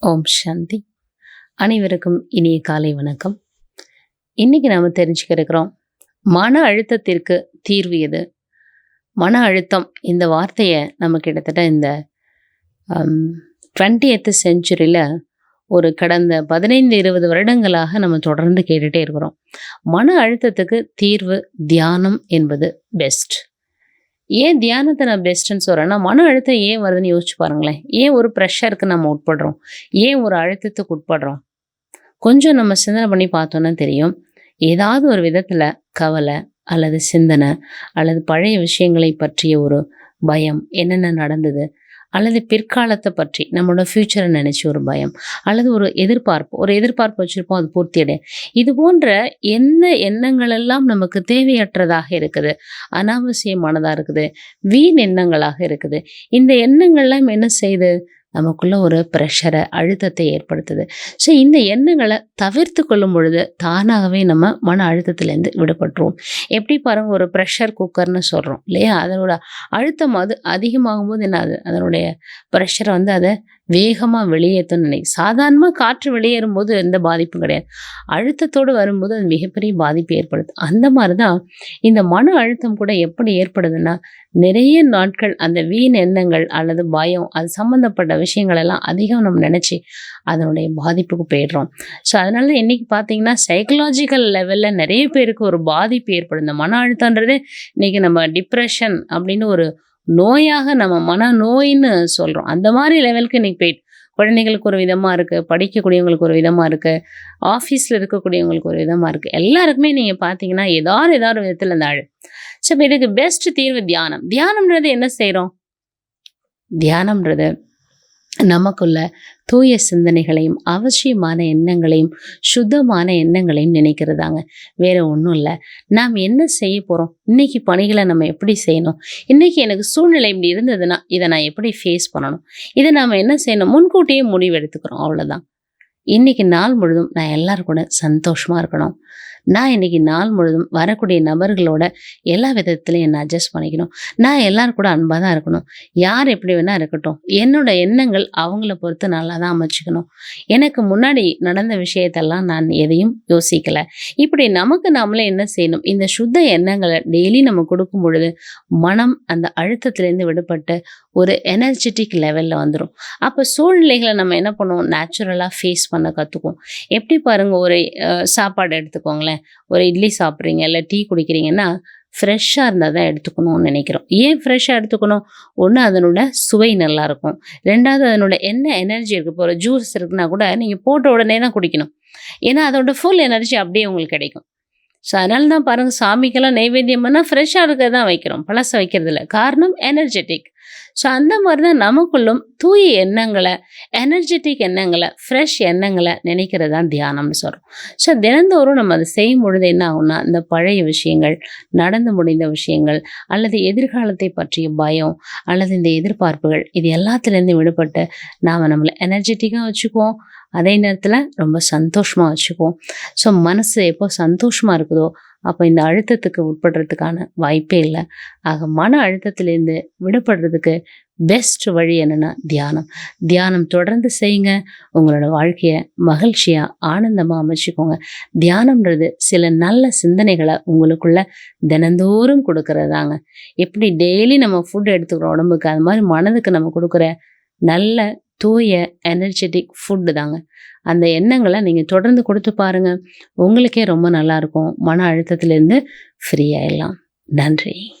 ஓம் சாந்தி. அனைவருக்கும் இனிய காலை வணக்கம். இன்னைக்கு நாம் தெரிஞ்சுக்க இருக்கிறோம் மன அழுத்தத்திற்கு தீர்வு எது? மன அழுத்தம் இந்த வார்த்தையை நம்ம கிட்டத்தட்ட இந்த டுவெண்ட்டி எத்து செஞ்சுரியில் ஒரு கடந்த பதினைந்து இருபது வருடங்களாக நம்ம தொடர்ந்து கேட்டுகிட்டே இருக்கிறோம். மன அழுத்தத்துக்கு தீர்வு தியானம் என்பது பெஸ்ட் ஏன் தியானத்தை நான் பெஸ்ட்டுன்னு சொல்கிறேன்னா மன அழுத்தம் ஏன் வருதுன்னு யோசிச்சு பாருங்களேன். ஏன் ஒரு ப்ரெஷருக்கு நம்ம உட்படுறோம்? ஏன் ஒரு அழுத்தத்துக்கு உட்படுறோம்? கொஞ்சம் நம்ம சிந்தனை பண்ணி பார்த்தோன்னா தெரியும். ஏதாவது ஒரு விதத்தில் கவலை அல்லது சிந்தனை அல்லது பழைய விஷயங்களை பற்றிய ஒரு பயம் என்னென்ன நடந்தது? அல்லது பிற்காலத்தை பற்றி நம்மளோட ஃப்யூச்சரை நினச்சி ஒரு பயம். அல்லது ஒரு எதிர்பார்ப்பு. ஒரு எதிர்பார்ப்பு வச்சுருப்போம் அது பூர்த்தி அடைய இது போன்ற என்ன எண்ணங்கள் எல்லாம் நமக்கு தேவையற்றதாக இருக்குது? அனாவசியமானதாக இருக்குது. வீண் எண்ணங்களாக இருக்குது. இந்த எண்ணங்கள்லாம் என்ன செய்து? நமக்குள்ள ஒரு ப்ரெஷரை அழுத்தத்தை ஏற்படுத்துது. ஸோ இந்த எண்ணங்களை தவிர்த்து கொள்ளும் பொழுது தானாகவே நம்ம மன அழுத்தத்துலேருந்து விடுபட்டுருவோம். எப்படி பாருங்க ஒரு ப்ரெஷர் குக்கர்னு சொல்கிறோம் இல்லையா? அதனோட அழுத்தம் அது அதிகமாகும் போது என்ன அது அதனுடைய ப்ரெஷரை வந்து அதை வேகமாக வெளியேற்றணும்னு நினைக்கும் சாதாரணமாக காற்று வெளியேறும் போது எந்த பாதிப்பும் கிடையாது. அழுத்தத்தோடு வரும்போது அது மிகப்பெரிய பாதிப்பு ஏற்படுது அந்த மாதிரி தான் இந்த மன அழுத்தம் கூட எப்படி ஏற்படுதுன்னா நிறைய நாட்கள் அந்த வீண் எண்ணங்கள் அல்லது பயம் அது சம்மந்தப்பட்ட விஷயங்கள் எல்லாம் அதிகம் நம்ம நினச்சி அதனுடைய பாதிப்புக்கு போயிடுறோம். ஸோ அதனால இன்னைக்கு பார்த்தீங்கன்னா சைக்கலாஜிக்கல் லெவலில் நிறைய பேருக்கு ஒரு பாதிப்பு ஏற்படும். இந்த மன அழுத்தன்றது இன்னைக்கு நம்ம டிப்ரெஷன் அப்படின்னு ஒரு நோயாக நம்ம மன நோயின்னு சொல்கிறோம் அந்த மாதிரி லெவலுக்கு இன்னைக்கு போயிட்டு குழந்தைங்களுக்கு ஒரு விதமாக இருக்குது படிக்கக்கூடியவங்களுக்கு ஒரு விதமாக இருக்குது ஆஃபீஸில் இருக்கக்கூடியவங்களுக்கு ஒரு விதமாக இருக்குது எல்லாருக்குமே நீங்கள் பார்த்தீங்கன்னா ஏதாவது ஏதாவது விதத்தில் இந்த ஆள் ஸோ இப்போ இதுக்கு பெஸ்ட் தீர்வு தியானம். தியானம்ன்றது என்ன செய்கிறோம் தியானம்ன்றது நமக்குள்ள தூய சிந்தனைகளையும் அவசியமான எண்ணங்களையும் சுத்தமான எண்ணங்களையும் நினைக்கிறதாங்க. வேற ஒன்றும் இல்லை. நாம் என்ன செய்ய போகிறோம் இன்னைக்கு பணிகளை நம்ம எப்படி செய்யணும்? இன்னைக்கு எனக்கு சூழ்நிலை இப்படி இருந்ததுன்னா இதை நான் எப்படி ஃபேஸ் பண்ணணும்? இதை நாம் என்ன செய்யணும்? முன்கூட்டியே முடிவு எடுத்துக்கிறோம். அவ்வளோதான் இன்னைக்கு நாள் முழுதும் நான் எல்லாரும் கூட சந்தோஷமாக இருக்கணும். நான் இன்னைக்கு நாள் முழுதும் வரக்கூடிய நபர்களோட எல்லா விதத்துலையும் என்னை அட்ஜஸ்ட் பண்ணிக்கணும். நான் எல்லோரும் கூட அன்பாக தான் இருக்கணும். யார் எப்படி வேணால் இருக்கட்டும். என்னோட எண்ணங்கள் அவங்கள பொறுத்து நல்லா தான் அமைச்சுக்கணும். எனக்கு முன்னாடி நடந்த விஷயத்தெல்லாம் நான் எதையும் யோசிக்கலை. இப்படி நமக்கு நாமளே என்ன செய்யணும்? இந்த சுத்த எண்ணங்களை டெய்லி நம்ம கொடுக்கும் பொழுது மனம் அந்த அழுத்தத்திலேருந்து விடுபட்டு ஒரு எனர்ஜெட்டிக் லெவலில் வந்துடும் அப்போ சூழ்நிலைகளை நம்ம என்ன பண்ணுவோம்? நேச்சுரலாக ஃபேஸ் பண்ண கற்றுக்குவோம் எப்படி பாருங்கள் ஒரு சாப்பாடு எடுத்துக்கோங்களேன். ஒரு இட்லி சாப்பிட்றீங்க இல்லை டீ குடிக்கிறீங்கன்னா ஃப்ரெஷ்ஷாக இருந்தால் தான் எடுத்துக்கணும்னு நினைக்கிறோம். ஏன் ஃப்ரெஷ்ஷாக எடுத்துக்கணும்? ஒன்று அதனோட சுவை நல்லா இருக்கும் ரெண்டாவது அதனோட என்ன எனர்ஜி இருக்குது? இப்போ ஒரு ஜூஸ் இருக்குன்னா கூட நீங்கள் போட்ட உடனே தான் குடிக்கணும். ஏன்னா அதோட ஃபுல் எனர்ஜி அப்படியே உங்களுக்கு கிடைக்கும். ஸோ அதனால தான் பாருங்கள் சாமிக்கெல்லாம் நைவேத்தியம் பண்ணால் ஃப்ரெஷ்ஷாக இருக்க தான் வைக்கிறோம். பழச வைக்கிறதுல காரணம் எனர்ஜெட்டிக் ஸோ அந்த மாதிரி தான் நமக்குள்ளும் தூய எண்ணங்களை எனர்ஜெட்டிக் எண்ணங்களை ஃப்ரெஷ் எண்ணங்களை நினைக்கிறது தான் தியானம்னு சொல்கிறோம் ஸோ தினந்தோறும் நம்ம அதை செய்யும் பொழுது என்ன ஆகும்னா இந்த பழைய விஷயங்கள் நடந்து முடிந்த விஷயங்கள் அல்லது எதிர்காலத்தை பற்றிய பயம் அல்லது இந்த எதிர்பார்ப்புகள் இது எல்லாத்துலேருந்து விடுபட்டு நாம் நம்மளை எனர்ஜெட்டிக்காக வச்சுக்குவோம். அதே நேரத்தில் ரொம்ப சந்தோஷமாக வச்சுக்குவோம். ஸோ மனசு எப்போ சந்தோஷமாக இருக்குதோ அப்போ இந்த அழுத்தத்துக்கு உட்படுறதுக்கான வாய்ப்பே இல்லை. ஆக மன அழுத்தத்திலேருந்து விடுபடுறதுக்கு பெஸ்ட் வழி என்னென்னா தியானம். தியானம் தொடர்ந்து செய்யுங்க. உங்களோட வாழ்க்கையை மகிழ்ச்சியாக ஆனந்தமாக அமைச்சிக்கோங்க. தியானம்ன்றது சில நல்ல சிந்தனைகளை உங்களுக்குள்ள தினந்தோறும் கொடுக்கறதாங்க எப்படி டெய்லி நம்ம ஃபுட் எடுத்துக்கிறோம் உடம்புக்கு அது மாதிரி மனதுக்கு நம்ம கொடுக்குற நல்ல தூய எனர்ஜெட்டிக் ஃபுட்டு தாங்க. அந்த எண்ணங்களை நீங்கள் தொடர்ந்து கொடுத்து பாருங்க. உங்களுக்கே ரொம்ப நல்லாயிருக்கும் மன அழுத்தத்திலேருந்து ஃப்ரீ ஆயிடலாம். நன்றி.